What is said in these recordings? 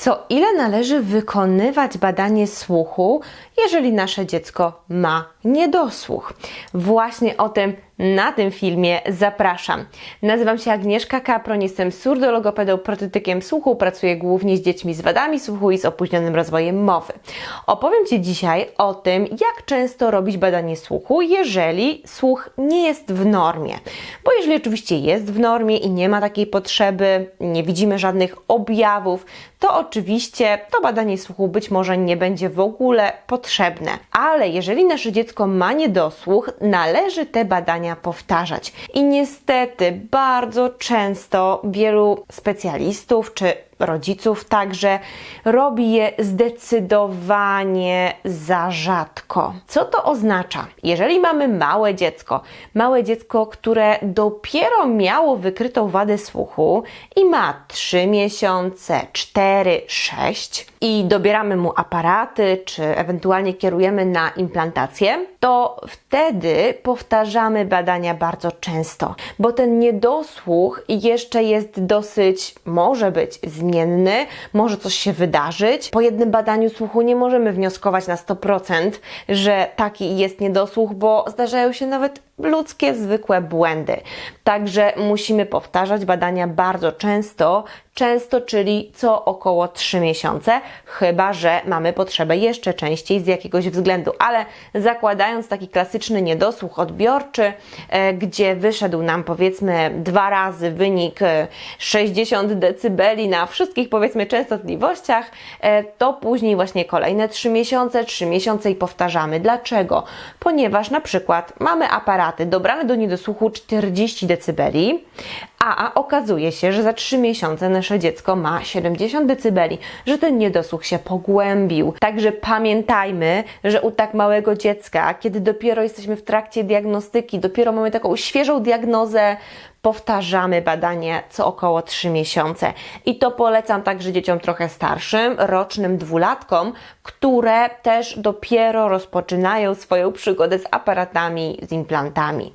Co ile należy wykonywać badanie słuchu, jeżeli nasze dziecko ma niedosłuch? Właśnie o tym na tym filmie zapraszam. Nazywam się Agnieszka Kapron, jestem surdologopedą, protetykiem słuchu, pracuję głównie z dziećmi z wadami słuchu i z opóźnionym rozwojem mowy. Opowiem Ci dzisiaj o tym, jak często robić badanie słuchu, jeżeli słuch nie jest w normie. Bo jeżeli oczywiście jest w normie i nie ma takiej potrzeby, nie widzimy żadnych objawów, to oczywiście to badanie słuchu być może nie będzie w ogóle potrzebne. Ale jeżeli nasze dziecko ma niedosłuch, należy te badania powtarzać. I niestety bardzo często wielu specjalistów czy rodziców także robi je zdecydowanie za rzadko. Co to oznacza? Jeżeli mamy małe dziecko, małe dziecko, które dopiero miało wykrytą wadę słuchu i ma 3 miesiące, 4, 6 i dobieramy mu aparaty, czy ewentualnie kierujemy na implantację, to wtedy powtarzamy badania bardzo często, bo ten niedosłuch jeszcze jest dosyć, może być zmienny, może coś się wydarzyć. Po jednym badaniu słuchu nie możemy wnioskować na 100%, że taki jest niedosłuch, bo zdarzają się nawet ludzkie, zwykłe błędy. Także musimy powtarzać badania bardzo często, często, czyli co około 3 miesiące, chyba że mamy potrzebę jeszcze częściej z jakiegoś względu. Ale zakładając taki klasyczny niedosłuch odbiorczy, e, gdzie wyszedł nam powiedzmy dwa razy wynik e, 60 dB na wszystkich powiedzmy częstotliwościach, e, to później właśnie kolejne 3 miesiące, 3 miesiące i powtarzamy. Dlaczego? Ponieważ na przykład mamy aparaty dobrane do niedosłuchu 40 dB, a okazuje się, że za 3 miesiące nasze dziecko ma 70 dB, że ten niedosłuch się pogłębił. Także pamiętajmy, że u tak małego dziecka, kiedy dopiero jesteśmy w trakcie diagnostyki, dopiero mamy taką świeżą diagnozę, powtarzamy badanie co około 3 miesiące. I to polecam także dzieciom trochę starszym, rocznym dwulatkom, które też dopiero rozpoczynają swoją przygodę z aparatami, z implantami.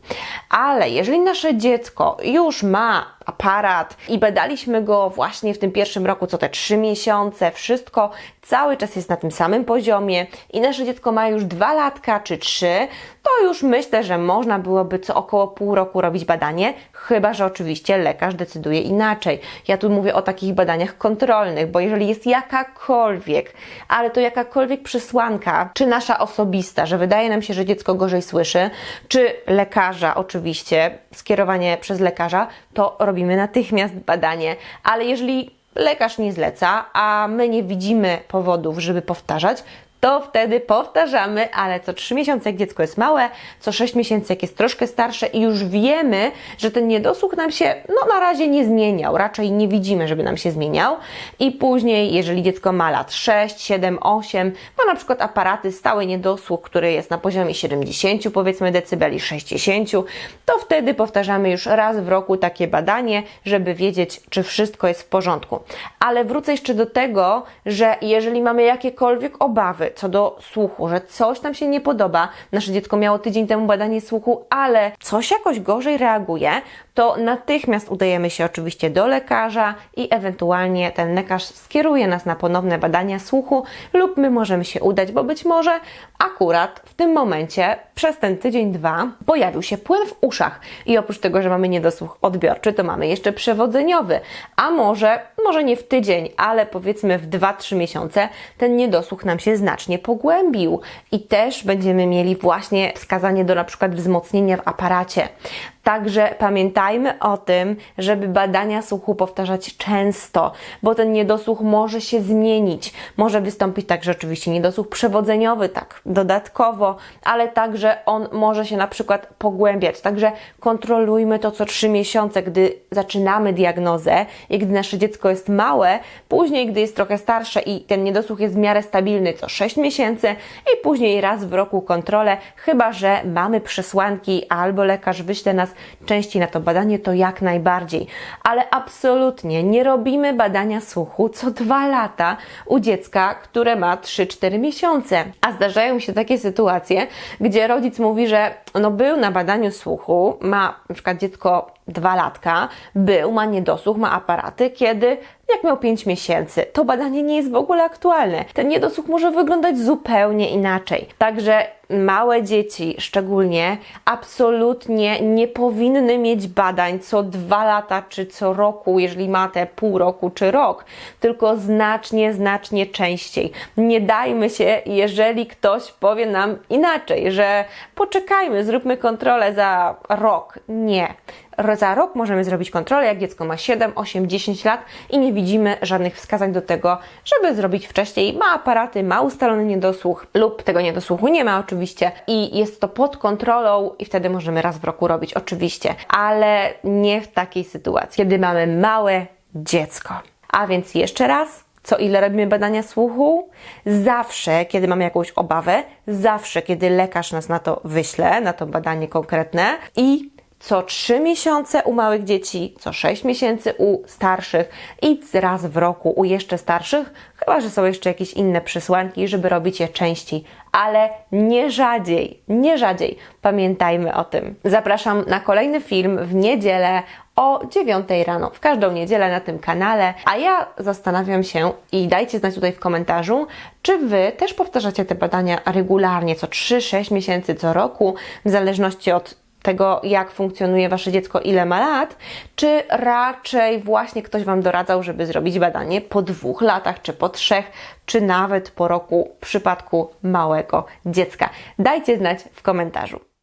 Ale jeżeli nasze dziecko już ma not aparat i badaliśmy go właśnie w tym pierwszym roku, co te 3 miesiące, wszystko cały czas jest na tym samym poziomie i nasze dziecko ma już 2 latka czy 3, to już myślę, że można byłoby co około pół roku robić badanie, chyba że oczywiście lekarz decyduje inaczej. Ja tu mówię o takich badaniach kontrolnych, bo jeżeli jest jakakolwiek, ale to jakakolwiek przesłanka, czy nasza osobista, że wydaje nam się, że dziecko gorzej słyszy, czy lekarza oczywiście, skierowanie przez lekarza, to robimy natychmiast badanie, ale jeżeli lekarz nie zleca, a my nie widzimy powodów, żeby powtarzać, to wtedy powtarzamy, ale co 3 miesiące, jak dziecko jest małe, co 6 miesięcy, jak jest troszkę starsze i już wiemy, że ten niedosłuch nam się no, na razie nie zmieniał, raczej nie widzimy, żeby nam się zmieniał. I później, jeżeli dziecko ma lat 6, 7, 8, ma na przykład aparaty, stały niedosłuch, który jest na poziomie 70, powiedzmy decybeli 60, to wtedy powtarzamy już raz w roku takie badanie, żeby wiedzieć, czy wszystko jest w porządku. Ale wrócę jeszcze do tego, że jeżeli mamy jakiekolwiek obawy, co do słuchu, że coś nam się nie podoba, nasze dziecko miało tydzień temu badanie słuchu, ale coś jakoś gorzej reaguje, to natychmiast udajemy się oczywiście do lekarza i ewentualnie ten lekarz skieruje nas na ponowne badania słuchu lub my możemy się udać, bo być może akurat w tym momencie przez ten tydzień, dwa pojawił się płyn w uszach. I oprócz tego, że mamy niedosłuch odbiorczy, to mamy jeszcze przewodzeniowy, a może, może nie w tydzień, ale powiedzmy w 2-3 miesiące ten niedosłuch nam się znacznie pogłębił i też będziemy mieli właśnie wskazanie do na przykład wzmocnienia w aparacie. Także pamiętajmy o tym, żeby badania słuchu powtarzać często, bo ten niedosłuch może się zmienić. Może wystąpić także oczywiście niedosłuch przewodzeniowy, tak dodatkowo, ale także on może się na przykład pogłębiać. Także kontrolujmy to co 3 miesiące, gdy zaczynamy diagnozę i gdy nasze dziecko jest małe, później, gdy jest trochę starsze i ten niedosłuch jest w miarę stabilny, co 6 miesięcy i później raz w roku kontrolę, chyba że mamy przesłanki albo lekarz wyśle nas częściej na to badanie, to jak najbardziej. Ale absolutnie nie robimy badania słuchu co dwa lata u dziecka, które ma 3-4 miesiące. A zdarzają się takie sytuacje, gdzie rodzic mówi, że no był na badaniu słuchu, ma na przykład dziecko dwa latka, był, ma niedosłuch, ma aparaty, kiedy jak miał 5 miesięcy. To badanie nie jest w ogóle aktualne. Ten niedosłuch może wyglądać zupełnie inaczej. Także małe dzieci szczególnie absolutnie nie powinny mieć badań co dwa lata czy co roku, jeżeli ma te pół roku czy rok, tylko znacznie, znacznie częściej. Nie dajmy się, jeżeli ktoś powie nam inaczej, że poczekajmy, zróbmy kontrolę za rok. Nie. Za rok możemy zrobić kontrolę, jak dziecko ma 7, 8, 10 lat i nie widzimy żadnych wskazań do tego, żeby zrobić wcześniej. Ma aparaty, ma ustalony niedosłuch lub tego niedosłuchu nie ma oczywiście i jest to pod kontrolą i wtedy możemy raz w roku robić oczywiście, ale nie w takiej sytuacji, kiedy mamy małe dziecko. A więc jeszcze raz, co ile robimy badania słuchu? Zawsze, kiedy mamy jakąś obawę, zawsze, kiedy lekarz nas na to wyśle, na to badanie konkretne i co 3 miesiące u małych dzieci, co 6 miesięcy u starszych i raz w roku u jeszcze starszych, chyba że są jeszcze jakieś inne przesłanki, żeby robić je częściej, ale nie rzadziej, nie rzadziej. Pamiętajmy o tym. Zapraszam na kolejny film w niedzielę o 9 rano, w każdą niedzielę na tym kanale, a ja zastanawiam się i dajcie znać tutaj w komentarzu, czy Wy też powtarzacie te badania regularnie, co 3-6 miesięcy, co roku, w zależności od tego, jak funkcjonuje Wasze dziecko, ile ma lat, czy raczej właśnie ktoś Wam doradzał, żeby zrobić badanie po dwóch latach, czy po trzech, czy nawet po roku w przypadku małego dziecka. Dajcie znać w komentarzu.